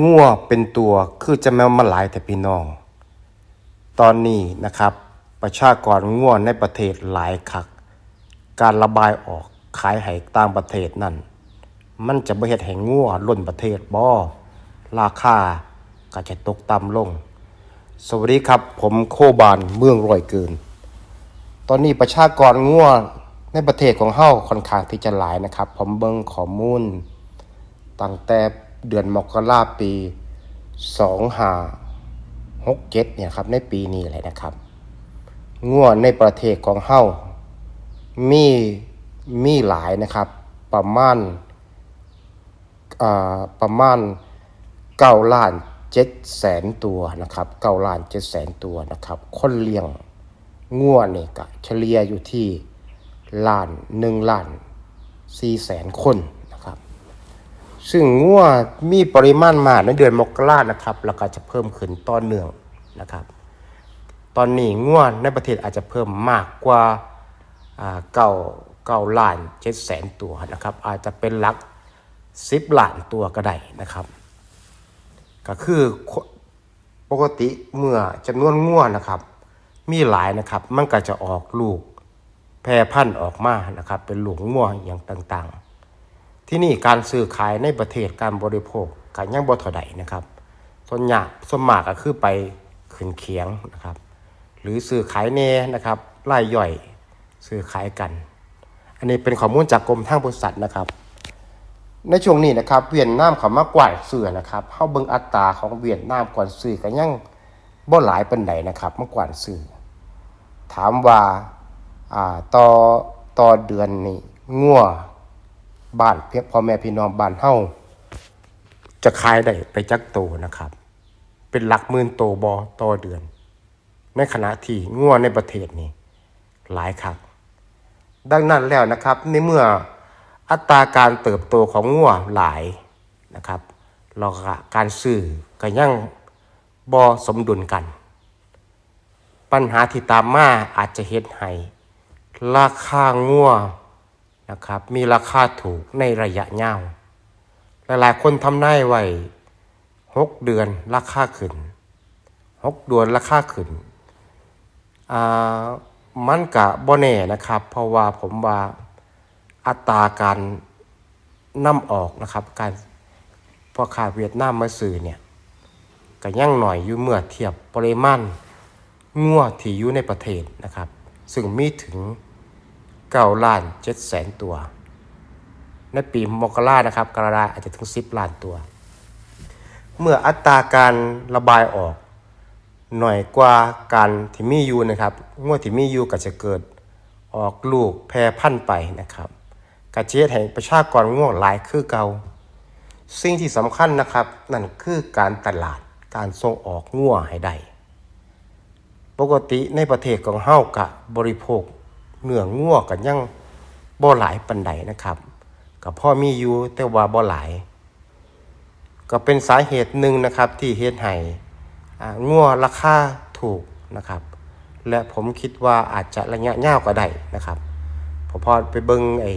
งัวเป็นตัวคือจะแม่มาหลายแต่พี่น้อง ตอนนี้นะครับ ประชากรงัวในประเทศหลายคัก การระบายออกขายให้ต่างประเทศนั่น มันจะบ่เฮ็ดให้งัวล้นประเทศบ่ราคาก็จะตกต่ำลง สวัสดีครับ ผมโคบานเมืองรอยเกิน ตอนนี้ประชากรงัวในประเทศของเฮาค่อนข้างที่จะหลายนะครับ ผมเบิ่งข้อมูลตั้งแต่ เดือนมกราปี2567เนี่ยครับในปีนี้เลยนะครับงัวในประเทศของเฮามีมีหลายนะครับ ประมาณประมาณ9ล้าน7แสนตัวนะครับ9ล้าน7แสนตัวนะครับ คนเลี้ยงงัวนี่ยก็เฉลี่ยอยู่ที่ล้าน1ล้าน4แสนคน ซึ่งงัวมีปริมาณมากในเดือนมกรานะครับแล้วก็จะเพิ่มขึ้นต่อเนื่องนะครับ ตอนนี้งัวในประเทศอาจจะเพิ่มมากกว่าเก้าเก้าล้านเจ็ดแสนตัวนะครับ อาจจะเป็นหลักสิบล้านตัวก็ได้นะครับ ก็คือปกติเมื่อจำนวนงัวนะครับ มีหลายนะครับมันก็จะออกลูกแพร่พันธุ์ออกมานะครับ เป็นหลูกงัวอย่างต่างๆ ที่นี่การซื้อขายในประเทศการบริโภคกันยังบ่เท่าใดนะครับ ส่วนใหญ่ส่วนมากก็คือไปขึ้นเคียงนะครับ หรือซื้อขายเนนะครับรายย่อยซื้อขายกัน อันนี้เป็นข้อมูลจากกรมทางบริษัทนะครับ ในช่วงนี้นะครับเวียดนามเขามากวาดซื้อนะครับเฮาเบิงอัตราของเวียดนามก่อนซื้อก็ยังบ่หลายปานใดนะครับมากวาซื้อถามว่าอ่าต่อต่อเดือนนี่งัว บ้านเพียพ่อแม่พี่น้องบ้านเฮาจะขายได้ไปจักโตนะครับ เป็นหลักหมื่นโตบอต่อเดือน ในขณะที่งัวในประเทศนี่หลายครับ ดังนั้นแล้วนะครับในเมื่ออัตราการเติบโตของงัวหลายนะครับเราก็การซื้อก็ยังบอสมดุลกัน ปัญหาที่ตามมาอาจจะเฮ็ดให้ราคางัว นะครับ มีราคาถูกในระยะยาว หลายๆ คนทำนายไว้หกเดือนราคาขึ้นหกเดือนราคาขึ้นมันกะบ่แน่นะครับ เพราะว่าผมว่าอัตราการนำออกนะครับ การพอขาเวียดนามมาซื้อเนี่ยก็ยั่งหน่อยอยู่เมื่อเทียบปริมาณงัวที่อยู่ในประเทศนะครับ ซึ่งมีถึง 9ล้าน7แสนตัว ในปีมกรานะครับกรกฎาอาจจะถึง10ล้านตัว เมื่ออัตราการระบายออกหน่อยกว่าการที่มีอยู่นะครับงวดที่มีอยู่ก็จะเกิดออกลูกแพร่พันธุ์ไปนะครับกระเจี๊ยดแห่งประชากรง่วงหลายคือเก่าสิ่งที่สำคัญนะครับ นั่นคือการตลาดการส่งออกง่วให้ได้ปกติในประเทศของเฮากะบริโภค เนื้อง่วกันยังบ่หลายปันใดนะครับก็พ่อมีอยู่แต่ว่าบ่หลาย ก็เป็นสาเหตุหนึ่งนะครับที่เฮ็ดให้อ่างัวราคาถูกนะครับ และผมคิดว่าอาจจะระยะยาวก็ได้นะครับผมพอไปเบิ่งไอ้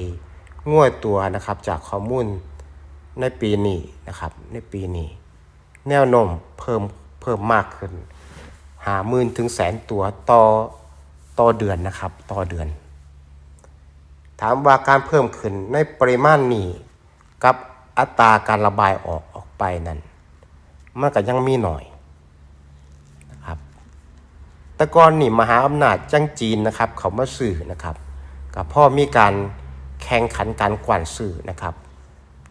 งัวตัวนะครับจากข้อมูลในปีนี้นะครับ ในปีนี้ แนวโน้มเพิ่มเพิ่มมากขึ้นหาหมื่นถึงแสนตัวต่อ ต่อเดือนนะครับ ต่อเดือน ถามว่าการเพิ่มขึ้นในปริมาณนี้กับอัตราการระบายออกออกไปนั้นมันก็ยังมีหน่อยนะครับแต่ก่อนนี่มหาอำนาจจังจีนนะครับ เขามาสื่อนะครับกับพ่อมีการแข่งขันการกว่านสื่อนะครับ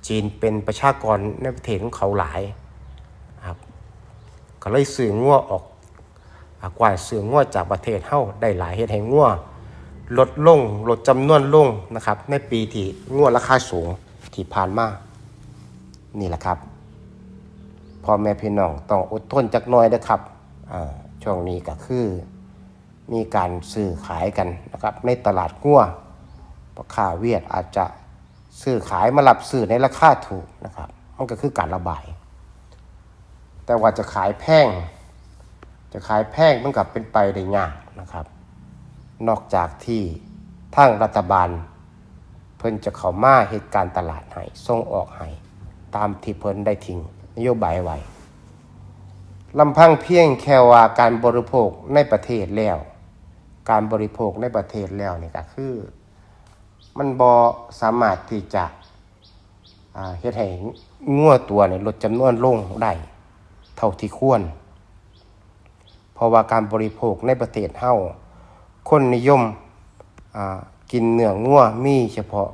จีนเป็นประชากรในประเทศของเขาหลายครับก็เลยสื่องัวออก กว่านสื่องัวจากประเทศเฮาได้หลายเฮ็ดให้งัวลดลงลดจำนวนลงนะครับ ในปีที่งวดราคาสูงที่ผ่านมานี่แหละครับพ่อแม่พี่น้องต้องอดทนจักหน่อยนะครับช่วงนี้ก็คือ มีการซื้อขายกันนะครับ ในตลาดงัวพราะค่าเวียดอาจจะซื้อขายมารับซื้อในราคาถูกนะครับ มันก็คือการระบาย แต่ว่าจะขายแพง จะขายแพงมันกับเป็นไปได้ยากนะครับ นอกจากที่ทางรัฐบาล เพิ่นจะเข้ามาเหตุการณ์ตลาดให้ส่งออกให้ตามที่เพิ่นได้ทิ้งนโยบายไว้ลำพังเพียงแค่ว่าการบริโภคในประเทศแล้ว การบริโภคในประเทศแล้วนี่ก็คือ มันบอสามารถที่จะเฮ็ดให้งัวตัวเนี่ยลดจำนวนลงได้เท่าที่ควร เพราะว่าการบริโภคในประเทศเฮาคนนิยมกินเนื้องัวมีเฉพาะ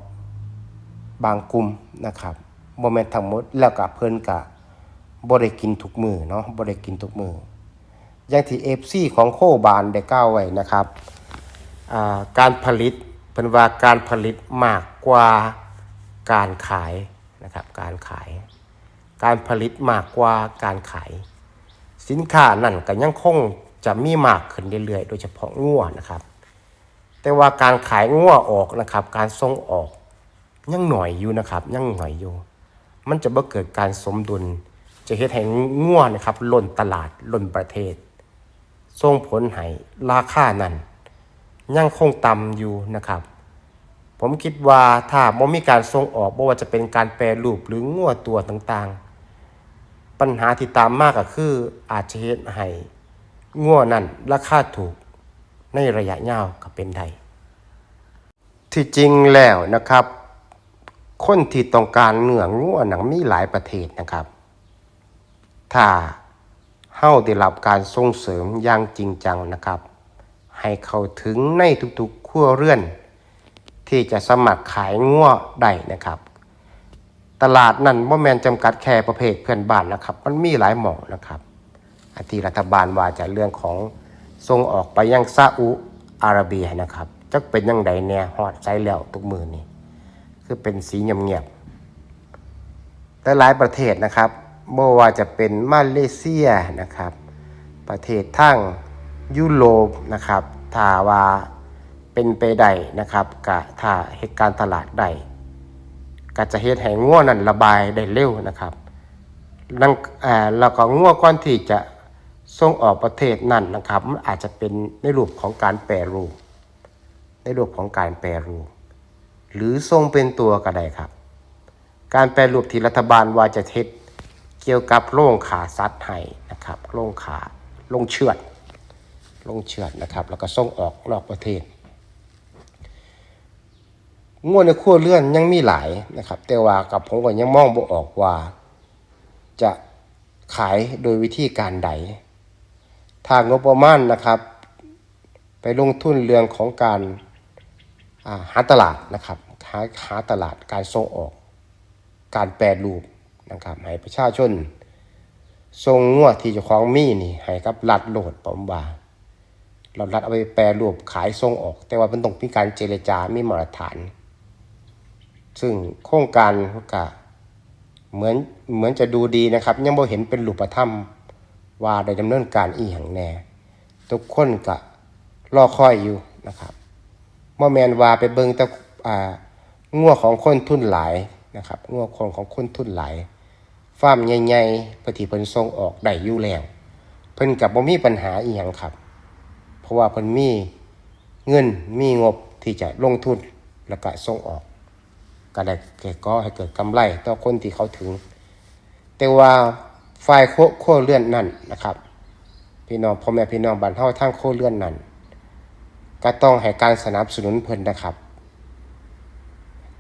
บางกลุ่มนะครับบ่แม่นทั้งหมดแล้วก็เพิ่นก็บ่ได้กินทุกมือเนาะบ่ได้กินทุกมืออย่างที่ FC ของโคบานได้กล่าวไว้นะครับาการผลิตเพิ่นว่าการผลิตมากกว่าการขายนะครับการขาย การผลิตมากกว่าการขาย สินค้านั่นก็ยังคงจะมีมากขึ้นเรื่อยๆ โดยเฉพาะงัวนะครับ แต่ว่าการขายงัวออกนะครับ การส่งออกยังหน่อยอยู่นะครับ ยังหน่อยอยู่ มันจะบ่เกิดการสมดุล จะเฮ็ดให้งัวนะครับล้นตลาดล้นประเทศส่งผลให้ราคานั้นยังคงต่ำอยู่นะครับ ผมคิดว่าถ้าบ่มีการส่งออกบ่ว่าจะเป็นการแปรรูปหรืองัวตัวต่างๆ ปัญหาที่ตามมากก็คืออาจจะเฮ็ดให้งัวนั่นราคาถูกในระยะยาวก็เป็นได้ที่จริงแล้วนะครับ คนที่ต้องการเนื้องัวหนังมีหลายประเทศนะครับ ถ้าเฮาได้รับการส่งเสริมอย่างจริงจังนะครับ ให้เข้าถึงในทุกๆครัวเรือน ที่จะสมัครขายงัวได้นะครับ ตลาดนั้นบ่แมนจำกัดแค่ประเภทเพื่อนบ้านนะครับ มันมีหลายหม่องนะครับอที่รัฐบาลว่าจะเรื่องของส่งออกไปยังซาอุอาระเบียนะครับจักเป็นยังไงแน่ฮอดใจแล้วทุกมือนี่คือเป็นสีเงียบๆแต่หลายประเทศนะครับบ่ว่าจะเป็นมาเลเซียนะครับ ประเทศทั้งยุโรปนะครับถ้าว่าเป็นไปได้นะครับกะถ้าเหตุการณ์ตลาดได้ ก็จะเฮ็ดให้ง่วนั่นระบายได้เร็วนะครับลังอ่าแล้วก็ง่วก่อนที่จะส่งออกประเทศนั่นนะครับมันอาจจะเป็นในรูปของการแปรรูป ในรูปของการแปรรูป หรือทรงเป็นตัวก็ได้ครับ การแปรรูปที่รัฐบาลว่าจะเทศเกี่ยวกับโรงขาสัตว์ให้นะครับโรงขาโรงเชือดโรงเชือดนะครับ แล้วก็ส่งออกนอกประเทศ งวดในขั้วเลื่อนยังมีหลายนะครับ แต่ว่ากับผมก็ยังมองบ่ออกว่า จะขายโดยวิธีการใดทางงบประมาณนะครับ ไปลงทุนเรื่องของการาหาตลาดนะครับหาหาตลาดการส่งออก การแปรรูปนะครับให้ประชาชนส่งงวดที่เจ้าของมีนี่ให้กับรัฐโหลดผมว่าเรารัฐเอาไปแปรรูปขายส่งออก แต่ว่ามันต้องมีการเจรจา มีมาตรฐาน ซึ่งโครงการก็เหมือนเหมือนจะดูดีนะครับ ยังบ่เห็นเป็นรูปธรรมว่าได้ดำเนินการอีหยังแน่ ทุกคนก็รอคอยอยู่นะครับบ่แมนว่าไปเบิงต่อ่างัวของคนทุนหลายนะครับงัวของของคนทุนหลายฟาร์มใหญ่ๆเพื่อที่เพิ่นส่งออกได้อยู่แล้วเพิ่นกับบ่มีปัญหาอีหยังครับ เพราะว่าเพิ่นมีเงินมีงบที่จะลงทุนแล้วก็ส่งออก ก็ได้แก่ก็ให้เกิดกำไรต่อคนที่เขาถึง แต่ว่าฝ่ายโคโคเลื่อนนั่นนะครับ พี่น้องพ่อแม่พี่น้องบ้านเฮาทางโคเลื่อนนั่นก็ต้องให้การสนับสนุนเพิ่นนะครับ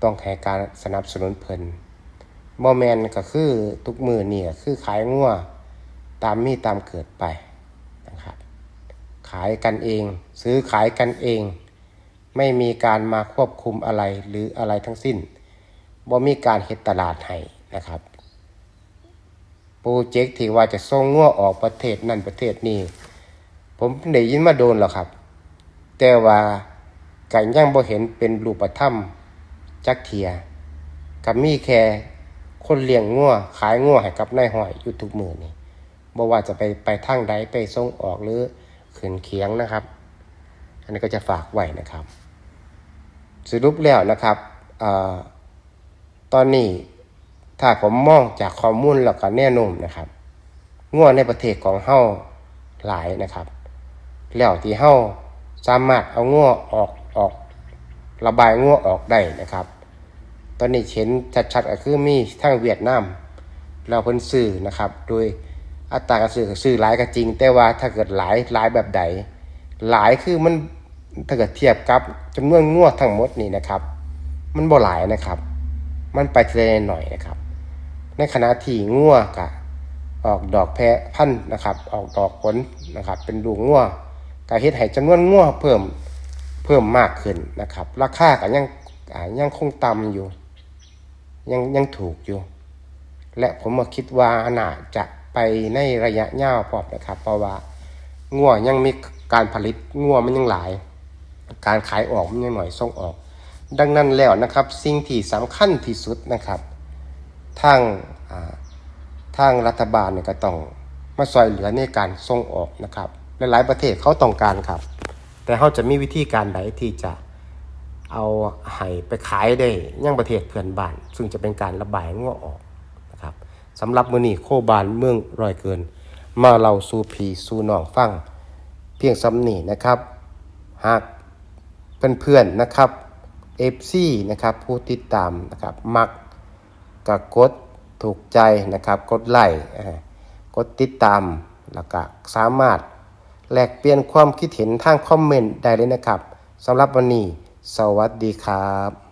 ต้องให้การสนับสนุนเพิ่นบ่แมนก็คือทุกมือเนี่ก็คือขายงัวตามมีตามเกิดไปนะครับ ขายกันเอง ซื้อขายกันเอง ไม่มีการมาควบคุมอะไรหรืออะไรทั้งสิ้น บ่มีการเฮ็ดตลาดให้นะครับโปรเจกต์ที่ว่าจะส่งงัวออกประเทศนั่นประเทศนี้ ผมได้ยินมาโดนแล้วครับ แต่ว่าก็ยังบ่เห็นเป็นรูปธรรมจักเทียกับมีแค่คนเลี้ยงงัวขายงัวให้กับนายห้อยอยู่ทุกมือนี่บ่ว่าจะไปไปทางใดไปส่งออกหรือขืนเคียงนะครับ อันนี้ก็จะฝากไว้นะครับ สรุปแล้วนะครับเออ ตอนนี้ถ้าผมมองจากข้อมูลแล้วก็แน่นุ่มนะครับงัวในประเทศของเฮาหลายนะครับ แล้วที่เฮาสามารถเอางัวออกออก ระบายงัวออกได้นะครับ ตอนนี้เห็นชัดๆก็คือมีทั้งเวียดนามแล้วเพิ่นซื้อนะครับ โดยอัตราการซื้อก็ซื้อหลายก็จริง แต่ว่าถ้าเกิดหลายหลายแบบใด หลายคือมันถ้าเกิดเทียบกับจำนวนงวดทั้งหมดนี่นะครับ มันบ่หลายนะครับ มันไปทีลหน่อยนะครับ ในขณะที่งัวกะออกดอกแพะพันนะครับ ออกดอกผลนะครับ เป็นลูงัวกะเฮ็ดให้จำนวนงัวเพิ่มเพิ่มมากขึ้นนะครับ ราคาก็ยังยังคงต่ำอยู่ ยังยังถูกอยู่ และผมก็คิดว่าน่าจะไปในระยะยาวพอนะครับ เพราะว่างัวยังมีการผลิตงัวมันยังหลาย การขายออกมันยังหน่อยส่งออก ดังนั้นแล้วนะครับ สิ่งที่สำคัญที่สุดนะครับทางทางรัฐบาลเนี่ยก็ต้องมาซอยเหลือในการส่งออกนะครับหลายๆประเทศเขาต้องการครับ แต่เขาจะมีวิธีการใดที่จะเอาให้ไปขายได้ยังประเทศเพื่อนบ้าน ซึ่งจะเป็นการระบายงัวออกนะครับสำหรับมือนีโคบานเมืองรอยเกิน มาเราสู่พีสู่นองฟังเพียงสำนีนะครับ หากเพื่อนๆนะครับ FC นะครับผู้ติดตามนะครับมักก็กดถูกใจนะครับกดไลค์กดติดตามแล้วก็สามารถแลกเปลี่ยนความคิดเห็นทางคอมเมนต์ได้เลยนะครับสำหรับวันนี้ สวัสดีครับ